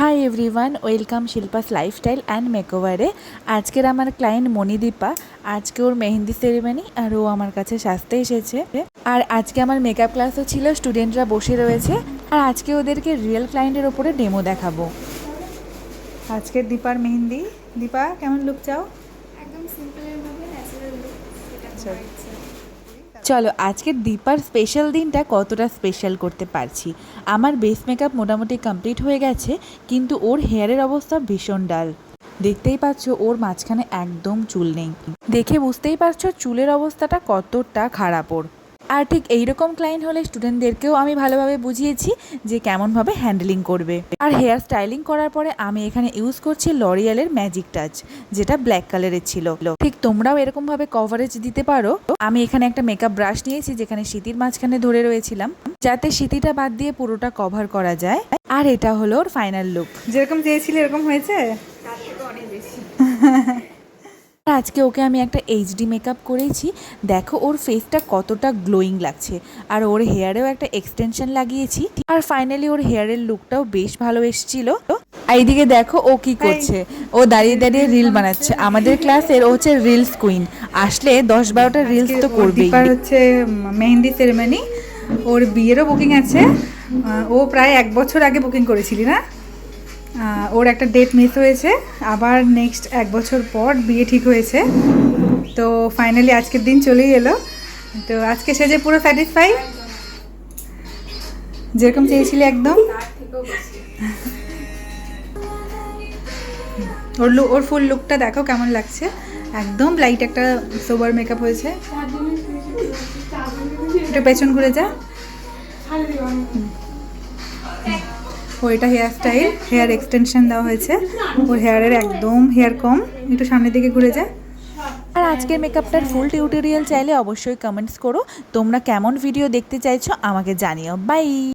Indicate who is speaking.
Speaker 1: Hi everyone welcome Shilpa's lifestyle and মেকওভারে আজকের আমার client Manidipa আজকে ওর মেহেন্দি সেরেমনি আর ও আমার কাছে সাজতে এসেছে। আর আজকে আমার মেকআপ ক্লাসও ছিল স্টুডেন্টরা বসে রয়েছে। আর আজকে ওদেরকে রিয়েল ক্লায়েন্টের ওপরে ডেমো দেখাবো। আজকের দীপার মেহেন্দি। দীপা কেমন লুক চাও?
Speaker 2: একদম সিম্পলের মধ্যে ন্যাচারাল লুক
Speaker 1: চলো, আজকের দীপার স্পেশাল দিনটা কতটা স্পেশাল করতে পারছি। আমার বেস মেকআপ মোটামুটি কমপ্লিট হয়ে গেছে, কিন্তু ওর হেয়ারের অবস্থা ভীষণ ডাল দেখতেই পাচ্ছ, ওর মাঝখানে একদম চুল নেই। দেখে বুঝতেই পারছ, চুলের অবস্থাটা কতটা খারাপ ওর। আর ঠিক এইরকম ক্লায়েন্ট হলে স্টুডেন্টদেরকেও আমি ভালোভাবে বুঝিয়েছি যে কেমনভাবে হ্যান্ডেলিং করবে। আর হেয়ার স্টাইলিং করার পরে আমি এখানে ইউজ করছি লরিয়ালের ম্যাজিক টাচ যেটা ব্ল্যাক কালারের ছিল। ঠিক তোমরাও এরকমভাবে কভারেজ দিতে পারো। আমি এখানে একটা মেকআপ ব্রাশ নিয়েছি যেখানে সিতির মাঝখানে ধরে রয়েছিলাম যাতে সিতিটা বাদ দিয়ে পুরোটা কভার করা যায়। আর এটা হলো ওর ফাইনাল লুক যেরকম চেয়েছিলে এরকম হয়েছে?
Speaker 2: অনেক বেশি।
Speaker 1: আজকে ওকে আমি একটা এইচডি মেকআপ করেছি। দেখো ওর ফেসটা কতটা গ্লোয়িং লাগছে। আর ওর হেয়ারেও একটা এক্সটেনশন লাগিয়েছি। আর ফাইনালি ওর হেয়ারের লুকটাও বেশ ভালো এসেছিল। এইদিকে দেখো ও কি করছে। ও দাঁড়িয়ে দাঁড়িয়ে রিল বানাচ্ছে। আমাদের ক্লাসের ও হচ্ছে রিলস কুইন আসলে দশ বারোটা রিলস তো করবেই।
Speaker 3: দীপার হচ্ছে মেহেন্দি সেরেমনি ওর বিয়েরও বুকিং আছে। ও প্রায় এক বছর আগে বুকিং করেছিলি না? ওর একটা ডেট মিস হয়েছে। আবার নেক্সট এক বছর পর বিয়ে ঠিক হয়েছে। তো ফাইনালি আজকের দিন চলেই এলো। তো আজকে সে যে পুরো স্যাটিসফাই যেরকম চেয়েছিলি একদম। ওর লুক ওর ফুল লুকটা দেখো কেমন লাগছে। একদম লাইট একটা সোবার মেকআপ হয়েছে। একটু পেছন ঘুরে যা। ও এটা হেয়ার স্টাইল হেয়ার এক্সটেনশন দেওয়া হয়েছে। ওর হেয়ারের একদম হেয়ার কম, একটু সামনের দিকে ঘুরে যায়
Speaker 1: আর আজকের মেকআপটার ফুল টিউটোরিয়াল চাইলে অবশ্যই কমেন্টস করো। তোমরা কেমন ভিডিও দেখতে চাইছো আমাকে জানিও। বাই